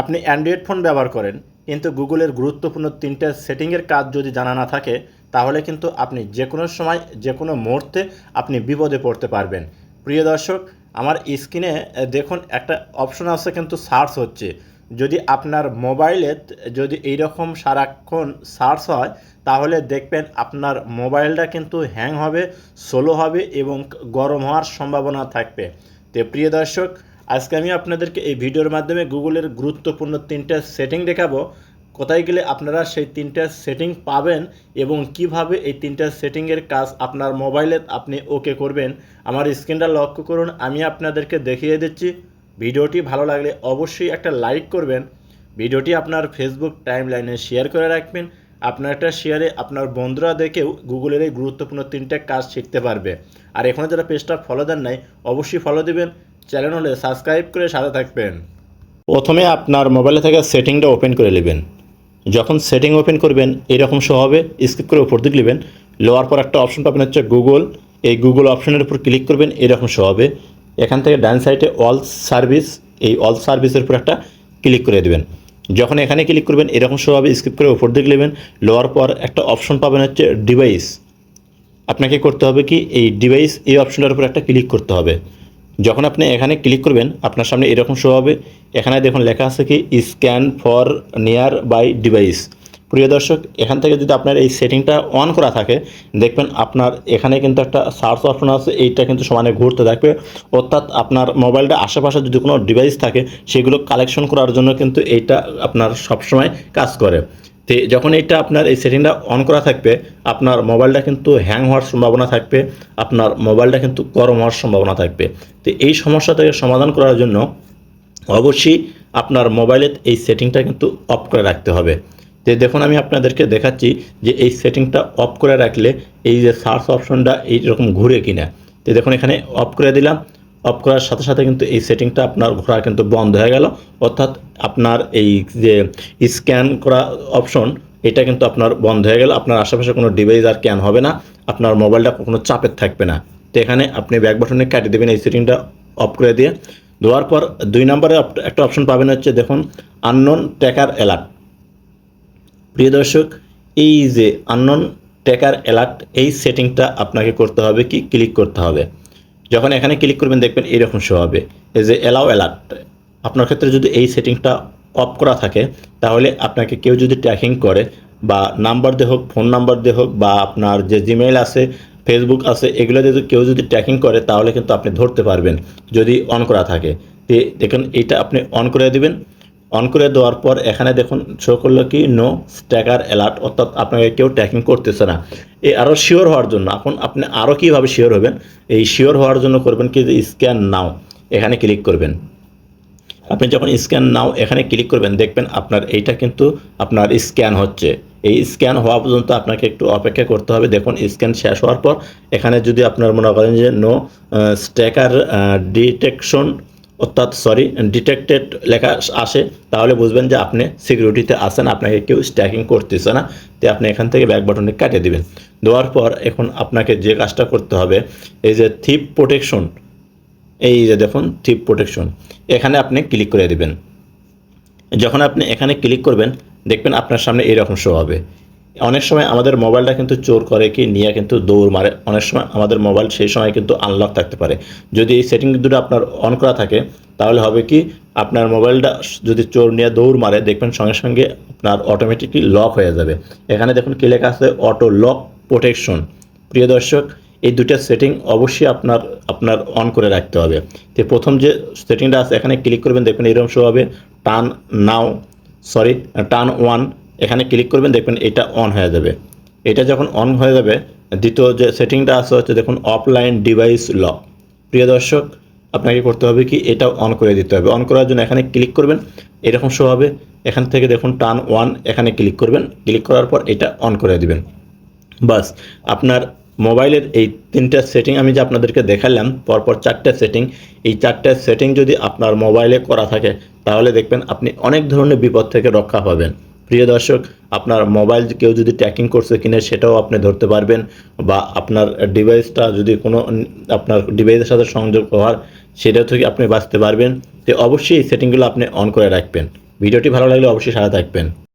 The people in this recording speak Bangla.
আপনি অ্যান্ড্রয়েড ফোন ব্যবহার করেন, কিন্তু গুগলের গুরুত্বপূর্ণ তিনটে সেটিংয়ের কাজ যদি জানা না থাকে, তাহলে কিন্তু আপনি যে কোনো সময় যে কোনো মুহূর্তে আপনি বিপদে পড়তে পারবেন। প্রিয় দর্শক, আমার স্ক্রিনে দেখুন একটা অপশন আছে কিন্তু সার্চ হচ্ছে। যদি আপনার মোবাইলে, যদি এইরকম সারাক্ষণ সার্চ হয়, তাহলে দেখবেন আপনার মোবাইলটা কিন্তু হ্যাং হবে, স্লো হবে এবং গরম হওয়ার সম্ভাবনা থাকবে। তো প্রিয় দর্শক আজকে আমি আপনাদেরকে এই ভিডিওর মাধ্যমে গুগলের গুরুত্বপূর্ণ তিনটা সেটিং দেখাবো। কোথায় গেলে আপনারা সেই তিনটা সেটিং পাবেন এবং কীভাবে এই তিনটা সেটিংয়ের কাজ আপনার মোবাইলে আপনি ওকে করবেন, আমার স্ক্রিনটা লক্ষ্য করুন, আমি আপনাদেরকে দেখিয়ে দিচ্ছি। ভিডিওটি ভালো লাগলে অবশ্যই একটা লাইক করবেন, ভিডিওটি আপনার ফেসবুক টাইম লাইনে শেয়ার করে রাখবেন আপনার একটা শেয়ারে আপনার বন্ধুরা দেখেও গুগলের এই গুরুত্বপূর্ণ তিনটে কাজ শিখতে পারবে। আর এখনও যারা পেজটা ফলো দেন নাই, অবশ্যই ফলো দিবেন চ্যানেল হলে সাবস্ক্রাইব করে সাথে থাকবেন। প্রথমে আপনার মোবাইলে থেকে সেটিংটা ওপেন করে নেবেন। যখন সেটিং ওপেন করবেন, এরকম শো হবে স্কিপ করে উপর দিকে নেবেন। লোয়ার পর একটা অপশন পাবেন হচ্ছে গুগল এই গুগল অপশনের উপর ক্লিক করবেন, এরকম শো হবে। এখান থেকে ডান সাইডে অল সার্ভিস এই অল সার্ভিসের উপর একটা ক্লিক করে দেবেন। যখন এখানে ক্লিক করবেন, এরকম শো হবে স্কিপ করে উপর দিকে নেবেন। লোয়ার পর একটা অপশন পাবেন হচ্ছে ডিভাইস আপনাকে করতে হবে কি, এই ডিভাইস এই অপশনটার উপর একটা ক্লিক করতে হবে। যখন আপনি এখানে ক্লিক করবেন, আপনার সামনে এরকম শো হবে। এখানে দেখুন লেখা আছে কি scan for nearby device প্রিয় দর্শক, এখান থেকে যদি আপনার এই সেটিংটা অন করা থাকে, দেখবেন আপনার এখানে কিন্তু একটা সার্চ অপশন আছে। এইটা কিন্তু সমানে ঘুরতে থাকবে। অর্থাৎ আপনার মোবাইলটা আশেপাশে যদি কোনো ডিভাইস থাকে, সেগুলো কালেকশন করার জন্য কিন্তু এইটা আপনার সবসময় কাজ করে। তো যখন এইটা আপনার এই সেটিংটা অন করা থাকবে, আপনার মোবাইলটা কিন্তু হ্যাং হওয়ার সম্ভাবনা থাকবে, আপনার মোবাইলটা কিন্তু গরম হওয়ার সম্ভাবনা থাকবে। তো এই সমস্যা থেকে সমাধান করার জন্য অবশ্যই আপনার মোবাইলের এই সেটিংটা কিন্তু অফ করে রাখতে হবে। যে দেখুন, আমি আপনাদেরকে দেখাচ্ছি যে এই সেটিংটা অফ করে রাখলে এই যে সার্চ অপশনটা এইরকম ঘুরে কিনা। তো দেখুন, এখানে অফ করে দিলাম। অফ করার সাথে সাথে কিন্তু এই সেটিংটা আপনার ঘোরা কিন্তু বন্ধ হয়ে গেল। অর্থাৎ আপনার এই যে স্ক্যান করা অপশন, এটা কিন্তু আপনার বন্ধ হয়ে গেল। আপনার আশেপাশে কোনো ডিভাইস আর ক্যান হবে না। আপনার মোবাইলটা কোনো চাপের থাকবে না। তো এখানে আপনি ব্যাক বাটনে কাটিয়ে দেবেন এই সেটিংটা অফ করে দিয়ে। দেওয়ার পর দুই নম্বরে একটা অপশন পাবেন হচ্ছে দেখুন, আননোন ট্যাকার অ্যালার্ট। প্রিয় দর্শক, এই যে আননোন ট্যাকার অ্যালার্ট, এই সেটিংটা আপনাকে করতে হবে কি? ক্লিক করতে হবে। যখন এখানে ক্লিক করবেন, দেখবেন এরকম শো হবে। এই যে অ্যালাউ অ্যালার্ট আপনার ক্ষেত্রে যদি এই সেটিংটা অফ করা থাকে, তাহলে আপনাকে কেউ যদি ট্র্যাকিং করে বা নাম্বার দিয়ে হোক ফোন নাম্বার দিয়ে হোক বা আপনার যে জিমেইল আছে ফেসবুক আছে, এগুলো যদি কেউ যদি ট্র্যাকিং করে, তাহলে কিন্তু আপনি ধরতে পারবেন যদি অন করা থাকে। দেখুন, এটা আপনি অন করে দিবেন। অন করে দেওয়ার পর এখানে দেখুন শো করল কি নো স্ট্যাকার অ্যালার্ট অর্থাৎ আপনাকে কেউ ট্র্যাকিং করতেছে না। এই আরও শিওর হওয়ার জন্য, এখন আপনি আরও কীভাবে শিওর হবেন? এই শিওর হওয়ার জন্য করবেন কি স্ক্যান নাও এখানে ক্লিক করবেন। আপনি যখন স্ক্যান নাও এখানে ক্লিক করবেন, দেখবেন আপনার এইটা কিন্তু আপনার স্ক্যান হচ্ছে। এই স্ক্যান হওয়া পর্যন্ত আপনাকে একটু অপেক্ষা করতে হবে। দেখুন স্ক্যান শেষ হওয়ার পর এখানে যদি আপনার মনে করেন যে নো স্ট্যাকার ডিটেকশন অর্থাৎ সরি ডিটেক্টেড লেখা আসে, তাহলে বুঝবেন যে আপনি সিকিউরিটিতে আসেন আপনাকে কেউ স্ট্যাকিং করতেছে না, তো আপনি এখান থেকে ব্যাক বাটনে কাটিয়ে দেবেন। দেওয়ার পর এখন আপনাকে যে কাজটা করতে হবে, এই যে থিপ প্রোটেকশন এই যে দেখুন টিপ প্রোটেকশন এখানে আপনি ক্লিক করে দিবেন। যখন আপনি এখানে ক্লিক করবেন, দেখবেন আপনার সামনে এরকম শো হবে। অনেক সময় আমাদের মোবাইলটা কিন্তু চোর করে কি নিয়ে কিন্তু দৌড় মারে। অনেক সময় আমাদের মোবাইল সেই সময় কিন্তু আনলক থাকতে পারে। যদি এই সেটিং দুটো আপনার অন করা থাকে, তাহলে হবে কি আপনার মোবাইলটা যদি চোর নিয়ে দৌড় মারে, দেখবেন সঙ্গে সঙ্গে আপনার অটোমেটিকলি লক হয়ে যাবে। এখানে দেখুন কি লেখা আছে অটো লক প্রোটেকশন প্রিয় দর্শক, এই দুটো সেটিং অবশ্যই আপনার আপনার অন করে রাখতে হবে। তো প্রথম যে সেটিংটা আছে, এখানে ক্লিক করবেন, দেখবেন এরকম শো হবে turn now sorry turn one এখানে ক্লিক করবেন, দেখবেন এটা অন হয়ে যাবে। এটা যখন অন হয়ে যাবে, দ্বিতীয় যে সেটিংটা আছে হচ্ছে দেখুন অফলাইন ডিভাইস লক প্রিয় দর্শক, আপনাকে করতে হবে কি, এটা অন করে দিতে হবে। অন করার জন্য এখানে ক্লিক করবেন, এরকম শো হবে। এখান থেকে দেখুন টান ওয়ান এখানে ক্লিক করবেন। ক্লিক করার পর এটা অন করে দিবেন। বাস, আপনার মোবাইলের এই তিনটা সেটিং আমি যে আপনাদেরকে দেখালাম, পরপর চারটে সেটিং এই চারটে সেটিং যদি আপনার মোবাইলে করা থাকে, তাহলে দেখবেন আপনি অনেক ধরনের বিপদ থেকে রক্ষা পাবেন। প্রিয় দর্শক, আপনার মোবাইল কেউ যদি ট্র্যাকিং করছে কিনা সেটাও আপনি ধরতে পারবেন বা আপনার ডিভাইসটা যদি কোনো আপনার ডিভাইসের সাথে সংযোগ হওয়ার সেটা থেকে আপনি বাঁচতে পারবেন। তো অবশ্যই এই সেটিংগুলো আপনি অন করে রাখবেন। ভিডিওটি ভালো লাগলে অবশ্যই সারা থাকবেন।